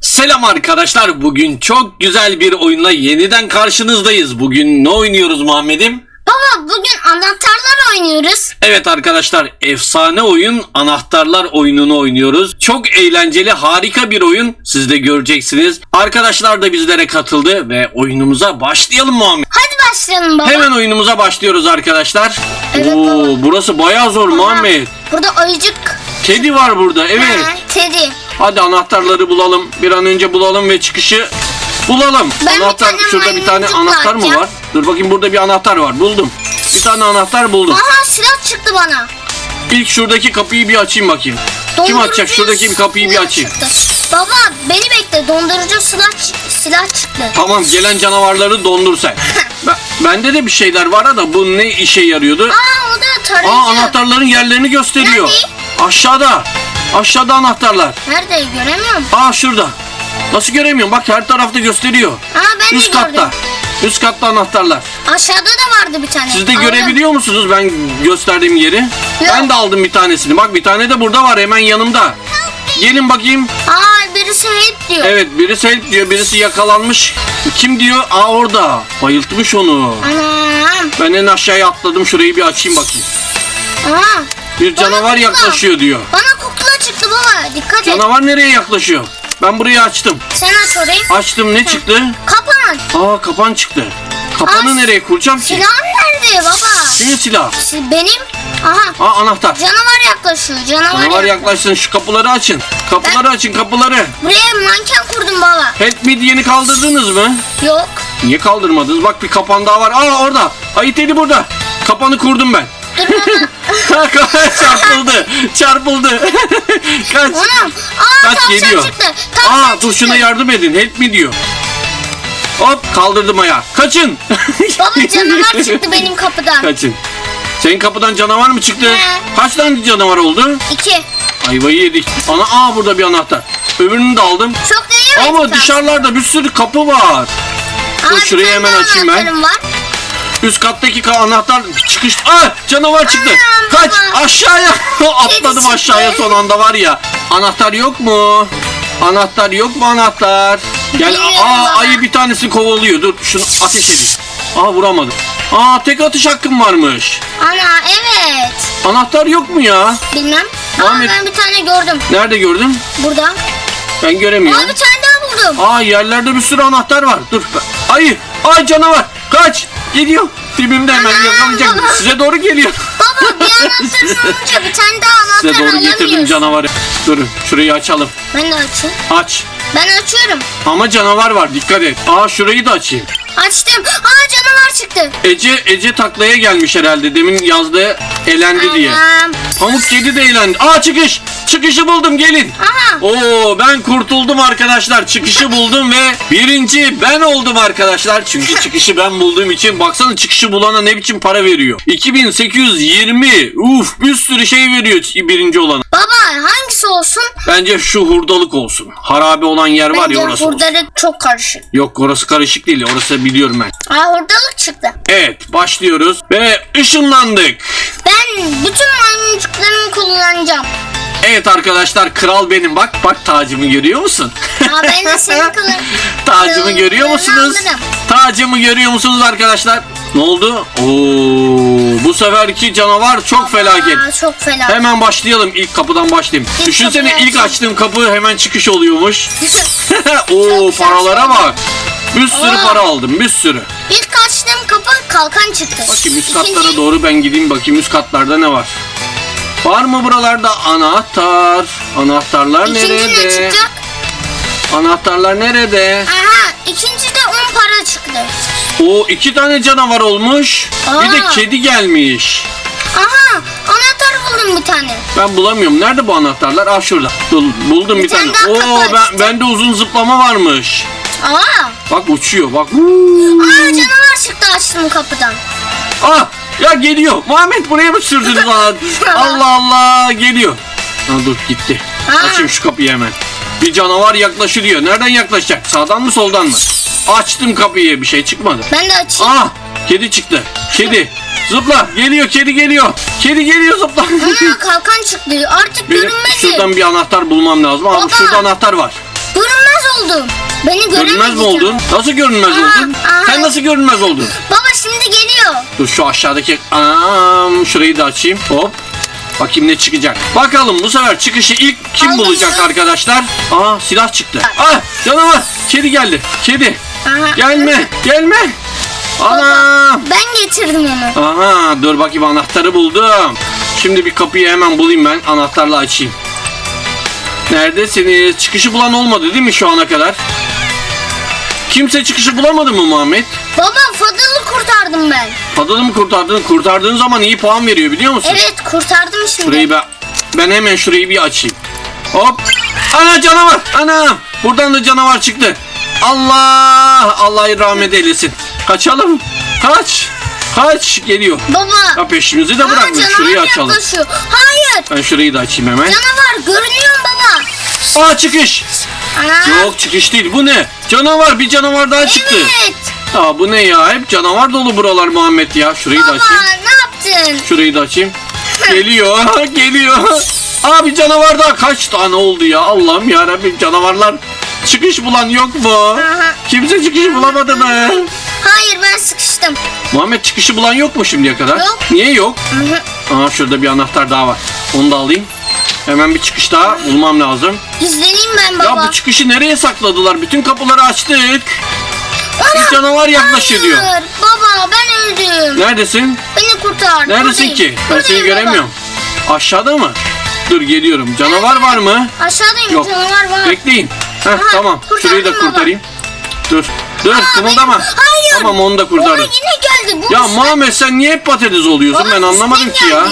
Selam arkadaşlar. Bugün çok güzel bir oyunla yeniden karşınızdayız. Bugün ne oynuyoruz Muhammed'im? Baba bugün anahtarlar oynuyoruz. Evet arkadaşlar efsane oyun anahtarlar oyununu oynuyoruz. Çok eğlenceli harika bir oyun. Siz de göreceksiniz. Arkadaşlar da bizlere katıldı ve oyunumuza başlayalım Muhammed. Hadi başlayalım baba. Hemen oyunumuza başlıyoruz arkadaşlar. Evet Oo, baba. burası bayağı zor Muhammed. Burada ayıcık. Kedi var burada evet. Ha, Teddy. Hadi anahtarları bulalım. Bir an önce bulalım ve çıkışı bulalım. Ben bir anahtar tane şurada bir tane anahtar mı var? Dur bakayım burada bir anahtar var. Buldum. Bir tane anahtar buldum. Aha silah çıktı bana. İlk şuradaki kapıyı bir açayım bakayım. Kim açacak? Şuradaki bir kapıyı bir açayım. çıktı. Baba beni bekle dondurucu silah, silah çıktı. Tamam gelen canavarları dondur sen. Ben, bende de bir şeyler var da bu ne işe yarıyordu? Aa o da tarayıcı. Aa anahtarların yerlerini gösteriyor. Nerede? Aşağıda. Aşağıda anahtarlar. Nerede göremiyorum. Aa şurada. Nasıl göremiyorum? Bak her tarafta gösteriyor. Aa ben Üst de gördüm. katta. Üst katta anahtarlar. Aşağıda da vardı bir tane. Siz de Aldım. görebiliyor musunuz ben gösterdiğim yeri? Ben de aldım bir tanesini. Bak bir tane de burada var hemen yanımda. Gelin bakayım. Aa birisi help diyor. Evet birisi help diyor birisi yakalanmış. Kim diyor? Aa orada. Bayıltmış onu. Anam. Ben en aşağıya atladım şurayı bir açayım bakayım. Aa. Bir canavar kukla. yaklaşıyor diyor. Bana kukla çıktı baba. Dikkat et. Canavar nereye yaklaşıyor? Ben burayı açtım. Sen aç orayı. Açtım ne çıktı? Kapan. Aa kapan çıktı. Kapanı Aa, nereye kuracağım ki? Silahın nerede baba? Kimin silahı? Si- Benim. Aha. Aa anahtar. Canavar yaklaşıyor. Canavar, Canavar yaklaşsın şu kapıları açın. Kapıları açın kapıları. Buraya manken kurdum baba. Help me diyeni kaldırdınız mı? Yok. Niye kaldırmadınız? Bak bir kapan daha var. Aa orada. Ayı teli burada. Kapanı kurdum ben. Çarpıldı. Çarpıldı. Kaç. Anam. Aa Kaç tavşan geliyor. çıktı. Tavşan Aa çıktı. dur şuna yardım edin. Help me diyor. Hop kaldırdım ayağı. Kaçın. Baba canavar çıktı benim kapıdan. Kaçın. Senin kapıdan canavar mı çıktı? He. Kaç tane canavar oldu? İki. Ayvayı yedik. Ana aa burada bir anahtar. Öbürünü de aldım. Çok değil mi? Ama dışarılarda bir sürü kapı var. Dur şurayı hemen açayım ben. Var. Üst kattaki ka- anahtar çıkış. Aa canavar çıktı. Anam, Kaç baba. aşağıya. Atladım aşağıya son anda var ya. Anahtar yok mu? Anahtar yok mu anahtar? Gel Bilmiyorum aa baba. ayı bir tanesi kovalıyor. Dur şunu ateş edeyim. Aa vuramadım. Aa tek atış hakkım varmış. Ana evet. Anahtar yok mu ya? Bilmem. Ama Ahmet. ben bir tane gördüm. Nerede gördün? Burada. Ben göremiyorum. Aa bir tane daha buldum. Aa yerlerde bir sürü anahtar var. Dur. Ayı. Ay canavar. Kaç. Geliyor. Dibimde hemen Anam, yakalayacak. baba. Size doğru geliyor. Baba bir anahtar olunca bir tane daha anahtar Size doğru getirdim canavarı. Durun şurayı açalım. Ben de açayım. Aç. Ben açıyorum. Ama canavar var dikkat et. Aa şurayı da açayım. Açtım. Aa canavar çıktı. Ece Ece taklaya gelmiş herhalde. Demin yazdığı elendi diye. Anam. Pamuk kedi de elendi. Aa çıkış. Çıkışı buldum gelin. Aha. Oo ben kurtuldum arkadaşlar. Çıkışı buldum ve birinci ben oldum arkadaşlar. Çünkü çıkışı ben bulduğum için baksana çıkışı bulana ne biçim para veriyor. 2820. Uf bir sürü şey veriyor birinci olana. Baba hangisi olsun? Bence şu hurdalık olsun. Harabe olan yer var Bence ya orası olsun. hurdalık çok karışık. Yok orası karışık değil. Orası biliyorum ben. Aa hurdalık çıktı. Evet başlıyoruz ve ışınlandık. Ben bütün maymuncuklarımı kullanacağım. Evet arkadaşlar kral benim bak. Bak tacımı görüyor musun? Aa ben de senin kılın. tacımı görüyor musunuz? Tacımı görüyor musunuz arkadaşlar? Ne oldu? Oo, bu seferki canavar çok felaket. Aa, çok felaket. Hemen başlayalım. İlk kapıdan başlayayım. İlk Düşünsene ilk açayım. açtığım kapı hemen çıkış oluyormuş. Oo paralara bak. Bir sürü Aa. para aldım. Bir sürü. İlk açtığım kapı kalkan çıktı. Bakayım üst İkinci- katlara doğru ben gideyim bakayım üst katlarda ne var. Var mı buralarda anahtar? Anahtarlar İkinci ne nerede? çıkacak? Anahtarlar nerede? Aha ikinci de 10 para çıktı. O iki tane canavar olmuş. Bir de Aa. kedi gelmiş. Aha anahtar buldum bir tane. Ben bulamıyorum. Nerede bu anahtarlar? Ah şurada. Bul- buldum bir, Bir tane tane. Oo ben bende uzun zıplama varmış. Aa, Bak uçuyor. Bak. aa canavar çıktı açtım kapıdan. Ah ya geliyor. Muhammed buraya mı sürdünüz bana? Allah Allah geliyor. Ha dur gitti. Ha. Açayım şu kapıyı hemen. Bir canavar yaklaşıyor. Nereden yaklaşacak? Sağdan mı soldan mı? Açtım kapıyı bir şey çıkmadı. Ben de açayım. Ah kedi çıktı. Kedi. Zıpla. Geliyor kedi geliyor. Kedi geliyor zıpla. Ana kalkan çıktı. Artık Benim görünmezim. şuradan bir anahtar bulmam lazım. Aa, Baba. şurada anahtar var. Görünmez oldum. Beni. Görünmez mi oldun? Nasıl görünmez Aha, oldun? aha. Sen nasıl görünmez oldun? Baba şimdi geliyor. Dur şu aşağıdaki Anam, şurayı da açayım. Hop. Bakayım ne çıkacak. Bakalım bu sefer çıkışı ilk kim Aldım bulacak arkadaşlar? Aa silah çıktı. Ah canavar. Kedi geldi. Kedi. Aha. Gelme. Gelme. Ana. Ben getirdim onu. Aha dur bakayım anahtarı buldum. Şimdi bir kapıyı hemen bulayım ben. Anahtarla açayım. Neredesiniz? Çıkışı bulan olmadı değil mi şu ana kadar? Kimse çıkışı bulamadı mı Muhammed? Baba Fadıl'ı kurtardım ben. Fadıl'ı mı kurtardın? Kurtardığın zaman iyi puan veriyor biliyor musun? Evet kurtardım şimdi. Şurayı ben, ben hemen şurayı bir açayım. Hop. Ana canavar. Ana. Buradan da canavar çıktı. Allah. Allah rahmet eylesin. Kaçalım. Kaç. Kaç. Geliyor. Baba. Ya peşimizi de Aa, canavar Şurayı açalım. yaklaşıyor. Hayır. Ben şurayı da açayım hemen. Canavar görünüyor baba. Aa çıkış. Yok çıkış değil. Bu ne? Canavar. Bir canavar daha çıktı. Evet. Aa bu ne ya? Hep canavar dolu buralar Muhammed ya. Şurayı da Baba açayım. ne yaptın? Şurayı da açayım. Geliyor, geliyor. Abi canavar daha kaç tane oldu ya? Allah'ım ya Rabbim canavarlar. Çıkış bulan yok mu? Aha. Kimse çıkış bulamadı mı? Hayır ben sıkıştım. Muhammed çıkışı bulan yok mu şimdiye kadar? Yok. Niye yok? Aa şurada bir anahtar daha var. Onu da alayım. Hemen bir çıkış daha bulmam lazım. Gizleneyim ben Ya baba. bu çıkışı nereye sakladılar? Bütün kapıları açtık. Ana. Bir canavar yaklaşıyor diyor. Baba ben öldüm. Neredesin? Beni kurtar. Neredesin Buradayım. ki? Ben seni göremiyorum. Aşağıda mı? Dur geliyorum. Canavar var mı? Baba. Aşağıdayım Yok. canavar var. Bekleyin. Heh, Aha, tamam. Şurayı da kurtardım baba. kurtarayım. Dur. Dur Aa, kımıldama. benim- Hayır. Tamam onu da Baba kurtardım. yine geldi. Bu Ya Muhammed sen niye hep patates oluyorsun Baba ben anlamadım ki ya.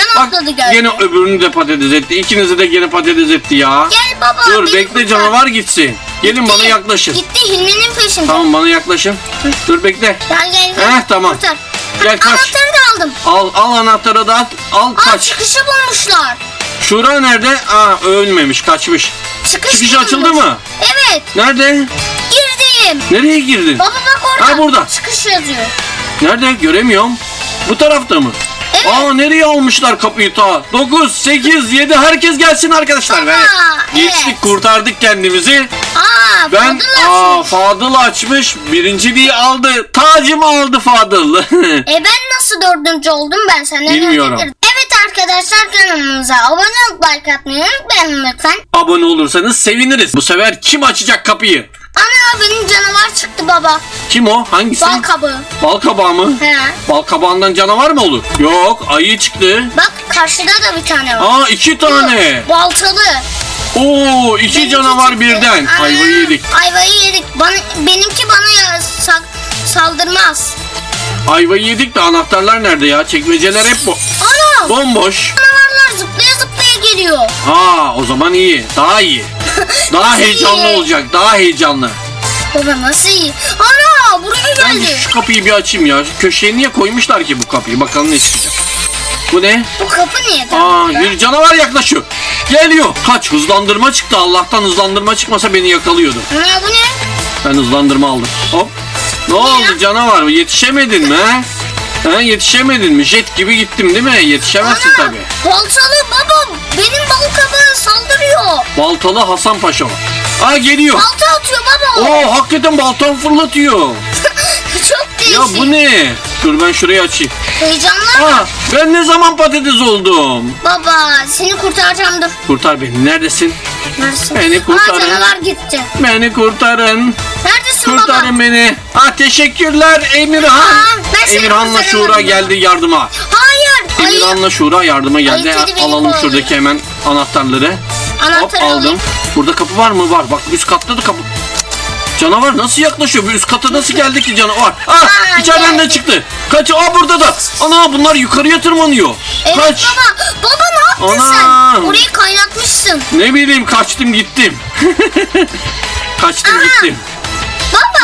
Üstten Bak atladı geldi. gene öbürünü de patates etti. İkinizi de gene patates etti ya. Gel baba. Dur bekle kurtar. canavar gitsin. Gelin bana yaklaşın. Gitti Hilmi'nin peşinde. Tamam bana yaklaşın. Dur bekle. Gel gel gel. Heh, tamam. Kurtar. Gel, kaç. Anahtarı da aldım. Al al anahtarı da at. Al Aa kaç. çıkışı bulmuşlar. Şura nerede? Aa ölmemiş kaçmış. Çıkış, Çıkış bulmuş. açıldı mı? Evet. Nerede? Girdim. Nereye girdin? Baba bak orada. Ha, burada. Çıkış yazıyor. Nerede? Göremiyorum. Bu tarafta mı? Evet. Aa nereye almışlar kapıyı ta? 9, 8, 7 herkes gelsin arkadaşlar. Baba, Evet. Geçtik kurtardık kendimizi. Aa Ben Fadıl aa, açmış. Fadıl açmış. Birinciliği aldı. Tacımı aldı Fadıl. E ben nasıl dördüncü oldum ben senden Bilmiyorum. önce girdim. Evet arkadaşlar kanalımıza abone olup like atmayı unutmayın lütfen. Abone olursanız seviniriz. Bu sefer kim açacak kapıyı? Ana benim canavar çıktı baba. Kim o? Hangisi? Bal kabuğu. Bal kabağı mı? He. Bal kabağından canavar mı olur? Yok ayı çıktı. Bak karşıda da bir tane var. Aa iki tane. Baltalı. Oo iki Benimki canavar çıktı. birden. Ana, Ayvayı yedik. Ayvayı yedik. Bana, benimki bana sa- saldırmaz. Ayvayı yedik de anahtarlar nerede ya? Çekmeceler hep bu. Ana! Bomboş. Canavarlar zıplaya zıplaya geliyor. Aa o zaman iyi. Daha iyi. Daha heyecanlı iyi? olacak. Daha heyecanlı. Baba nasıl iyi? Ana buraya Ben bir geldi. şu kapıyı bir açayım ya. Köşeye niye koymuşlar ki bu kapıyı? Bakalım ne çıkacak. Bu ne? Bu kapı niye? Aa bir canavar yaklaşıyor. Geliyor. Kaç hızlandırma çıktı. Allah'tan hızlandırma çıkmasa beni yakalıyordu. Ana bu ne? Ben hızlandırma aldım. Hop. Ne oldu canavar? Yetişemedin mi? he? Ha, yetişemedin mi? Jet gibi gittim değil mi? Yetişemezsin Ana tabii. baltalı baba benim kabağı saldırıyor. Baltalı Hasan Paşa var. Aa geliyor. Balta atıyor baba. Oo hakikaten baltam fırlatıyor. Çok değişik. Ya bu ne? Dur ben şurayı açayım. Heyecanlı. Aa ben ne zaman patates oldum? Baba seni kurtaracağım dur. Kurtar beni. Neredesin? Neredesin? Beni kurtarın. Aa canavar gitti. Beni kurtarın. Neredesin Kurtarın beni. Ah teşekkürler Emirhan. Aa, ben seni Emirhan'la kurtaramadım Şura ya. geldi yardıma. Hayır. Ayı. Emirhan'la Şura yardıma geldi. Ay, kedi beni Alalım şuradaki hemen anahtarları. Hop Anahtarı aldım. alayım. Burada kapı var mı? Var. Bak üst katta da kapı. Canavar nasıl yaklaşıyor? Bir üst kata nasıl geldi ki canavar? Ah Aa, içeriden de geldi. çıktı. Kaç. Aa burada da. Ana bunlar yukarıya tırmanıyor. Evet Kaç. baba. Baba ne yaptın Ana. sen? Orayı kaynatmışsın. Ne bileyim kaçtım gittim. kaçtım gittim.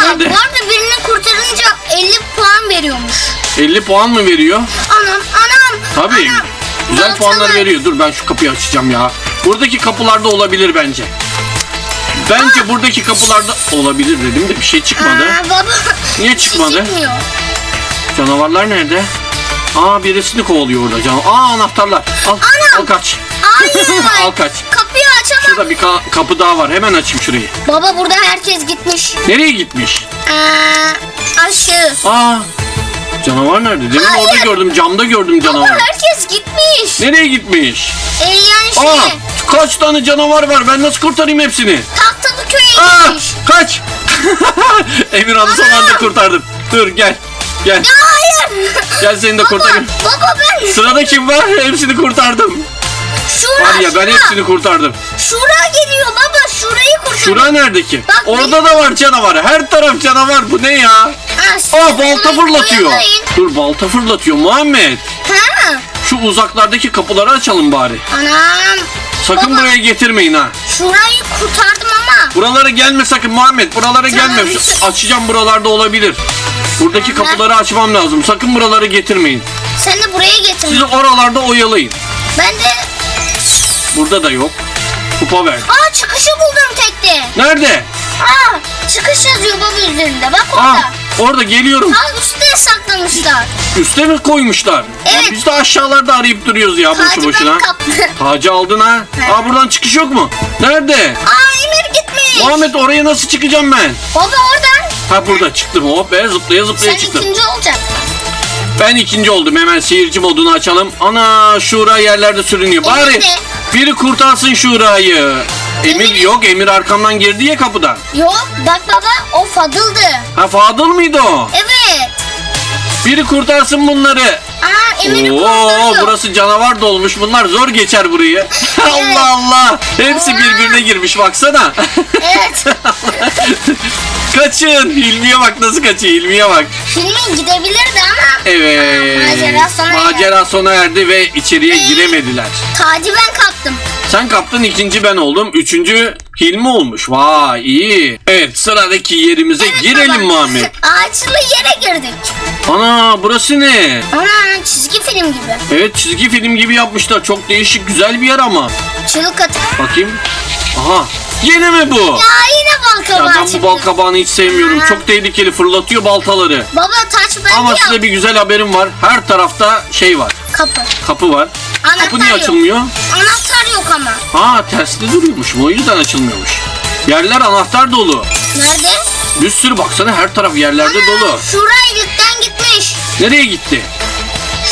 Nerede? bu arada birini kurtarınca 50 puan veriyormuş. 50 puan mı veriyor? Anam anam. Tabii. anam. Güzel Baltalı. puanlar veriyor. Dur ben şu kapıyı açacağım ya. Buradaki kapılarda olabilir bence. Bence buradaki kapılarda olabilir dedim de bir şey çıkmadı. Aa, baba. Niye şey çıkmadı? çıkmıyor. Canavarlar nerede? Aa birisini kovalıyor orada canım. Aa anahtarlar. Al, Anam. al kaç. Hayır. al kaç. Kapıyı açamam. Şurada bir ka- kapı daha var. Hemen açayım şurayı. Baba burada herkes gitmiş. Nereye gitmiş? Ee, aşağı. Aa canavar nerede? Demin Hayır. orada gördüm. Camda gördüm Baba canavar. herkes gitmiş. Nereye gitmiş? Ee, yani Aa kaç tane canavar var? Ben nasıl kurtarayım hepsini? tahtalı köye Aa gitmiş. kaç. Emirhan'ı son anda kurtardım. Dur gel. Gel. Hayır. Gel seni de baba, kurtarayım. baba ben Sırada kim var? Hepsini kurtardım. Şura Var ya ben şura. hepsini kurtardım. Şura geliyor baba şurayı kurtar. Şura nerede ki? Bak, Orada da var canavar. Her taraf canavar. Bu ne ya? Aa balta bunu fırlatıyor. Dur balta fırlatıyor Muhammed. Ha. Şu uzaklardaki kapıları açalım bari. Anam. Sakın Baba. buraya getirmeyin ha. Şurayı kurtardım ama. Buralara gelme sakın Muhammed. Buralara Tamam. gelme. Şu- Açacağım buralarda olabilir. Buradaki Tamam. kapıları açmam lazım. Sakın buraları getirmeyin. Sen de buraya getir. Sizi oralarda oyalayın. Ben de Burada da yok. Kupa ver. Aa çıkışı buldum tekte. Nerede? Aa çıkış yazıyor baba üzerinde. Bak Aa, orada. orada geliyorum. Aa üstte saklamışlar. Üste mi koymuşlar? Ya Evet. biz de aşağılarda arayıp duruyoruz ya boşu boşuna. Tacı aldın ha? He. Aa buradan çıkış yok mu? Nerede? Aa Emir gitmiş. Muhammed oraya nasıl çıkacağım ben? Baba oradan. Ha burada çıktım. Hop be zıplaya zıplaya Sen çıktım. ikinci olacaksın. Ben ikinci oldum. Hemen seyirci modunu açalım. Ana Şura yerlerde sürünüyor. Bari ne? Biri kurtarsın Şura'yı. Emir Emir- yok. Emir arkamdan girdi ya kapıdan. Yok bak baba o Fadıl'dı. Ha Fadıl mıydı o? Evet. Biri kurtarsın bunları. Aa Emir'i Oo kurtarıyor. burası canavar dolmuş. Bunlar zor geçer burayı. Allah Allah. Hepsi Aa. birbirine girmiş baksana. Evet. Kaçın. Hilmi'ye bak nasıl kaçıyor. Hilmi'ye bak. Filmin gidebilirdi ama. Evet. Aa, macera sona erdi. Macera sona erdi ve içeriye giremediler. Tacı ben kaptım. Sen kaptın ikinci ben oldum. Üçüncü Hilmi olmuş. Vay iyi. Evet sıradaki yerimize girelim. Muhammed. Ağaçlı yere girdik. Ana burası ne? Ana çizgi film gibi. Evet çizgi film gibi yapmışlar. Çok değişik güzel bir yer ama. Çığlık atı. Bakayım. Aha. Yine mi bu? Ya yine bal Ya kabağı ben çıktı. bu bal kabağını hiç sevmiyorum. Aha. Çok tehlikeli fırlatıyor baltaları. Baba taç bende Ama size bir güzel haberim var. Her tarafta şey var. Kapı. Kapı var. Anahtar Kapı niye yok. açılmıyor? Anahtar yok ama. Ha tersli duruyormuş. O yüzden açılmıyormuş. Yerler anahtar dolu. Nerede? Bir sürü baksana her taraf yerlerde Ana, dolu. Şuraya yükten gitmiş. Nereye gitti?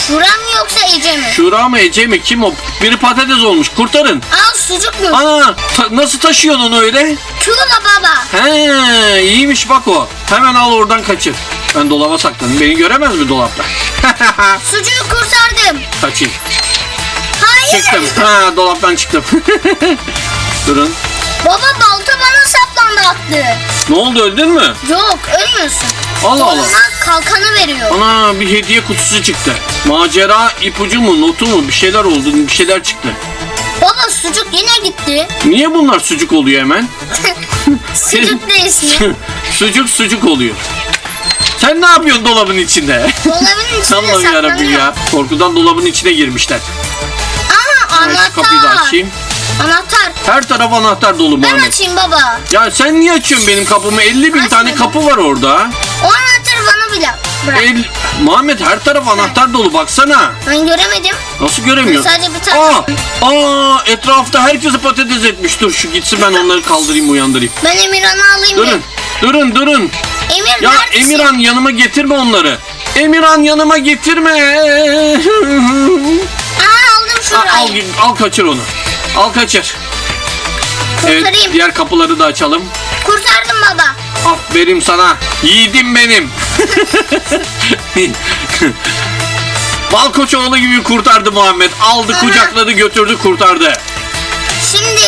Şura mı yoksa Ece mi? Şura mı Ece mi kim o? Biri patates olmuş. Kurtarın. Aa sucuk mu? Ana ta- nasıl taşıyorsun onu öyle? Tuğla baba. He iyiymiş bak o. Hemen al oradan kaçır. Ben dolaba saklandım. Beni göremez mi dolapta? Sucuğu kurtardım. Kaçayım. Çıktım. Ha dolaptan çıktım. Durun. Baba balta bana saplandı attı. Ne oldu öldün mü? Yok ölmüyorsun. Allah Allah. Ona kalkanı veriyor. Ana bir hediye kutusu çıktı. Macera ipucu mu notu mu bir şeyler oldu bir şeyler çıktı. Baba sucuk yine gitti. Niye bunlar sucuk oluyor hemen? Sucuk da ismi. sucuk sucuk oluyor. Sen ne yapıyorsun dolabın içinde? Dolabın içinde Allah'ım yarabbim ya. Korkudan dolabın içine girmişler. Ben şu kapıyı da anahtar. açayım. Anahtar. Her taraf anahtar dolu Ben Muhammed. açayım baba. Ya sen niye açıyorsun benim kapımı? 50 bin Aç tane kapı var orada. O anahtarı bana bile bırak. El... Muhammed her taraf anahtar dolu baksana. Ben göremedim. Nasıl göremiyorsun? Sadece bir tane. Aa, aa etrafta herkesi patates etmiş. Dur şu gitsin ben onları kaldırayım uyandırayım. Ben Emirhan'ı alayım Durun. Durun durun. bir. Emir Ya neredesin? Emirhan yanıma getirme onları. Emirhan yanıma getirme. Al, al, al kaçır onu. Al kaçır. Evet Kurtarayım. diğer kapıları da açalım. Kurtardım baba. Aferin sana. Yiğidim benim. Bal Koçoğlu gibi kurtardı Muhammed. Aldı Aha. kucakladı götürdü kurtardı. Şimdi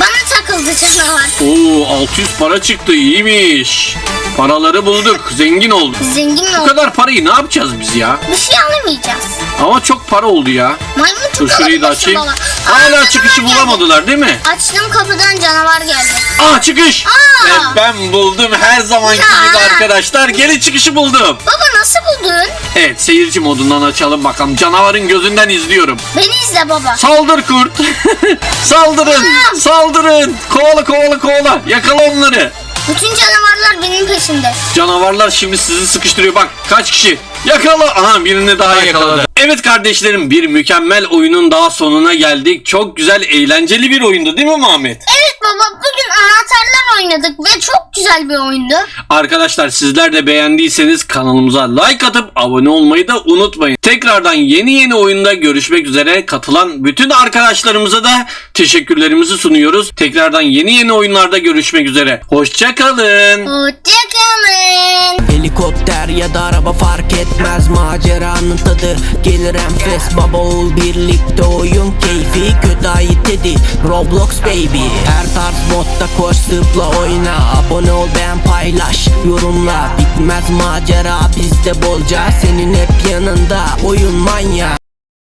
bana takıldı canavar. Oo 600 para çıktı iyiymiş. Paraları bulduk zengin olduk. Zengin mi Bu kadar parayı ne yapacağız biz ya? Bir şey alamayacağız. Ama çok para oldu ya. Maymun Dur çok şurayı da açayım. baba. Aa, Hala canavar çıkışı geldi. bulamadılar değil mi? Açtım kapıdan canavar geldi. Aa çıkış. Aa. Ve ben buldum her zamanki Ya. gibi arkadaşlar. Gelin çıkışı buldum. Baba nasıl buldun? Evet seyirci modundan açalım bakalım. Canavarın gözünden izliyorum. Beni izle baba. Saldır kurt. Saldırın. Tamam. Saldırın. Kovala kovala kovala. Yakala onları. Bütün canavarlar benim peşimde. Canavarlar şimdi sizi sıkıştırıyor. Bak kaç kişi? Yakala. Aha birini daha yakaladı. Evet kardeşlerim bir mükemmel oyunun daha sonuna geldik. Çok güzel eğlenceli bir oyundu değil mi Muhammed? Evet baba bugün anahtarlar oynadık ve çok güzel bir oyundu. Arkadaşlar sizler de beğendiyseniz kanalımıza like atıp abone olmayı da unutmayın. Tekrardan yeni yeni oyunda görüşmek üzere. Katılan bütün arkadaşlarımıza da teşekkürlerimizi sunuyoruz. Tekrardan yeni yeni oyunlarda görüşmek üzere. Hoşçakalın. Hoşçakalın. Helikopter ya da araba fark etmez Maceranın tadı gelir enfes Baba oğul birlikte oyun keyfi Kötü ait dedi Roblox baby Her tarz modda koş zıpla oyna Abone ol beğen paylaş yorumla Bitmez macera bizde bolca Senin hep yanında oyun manya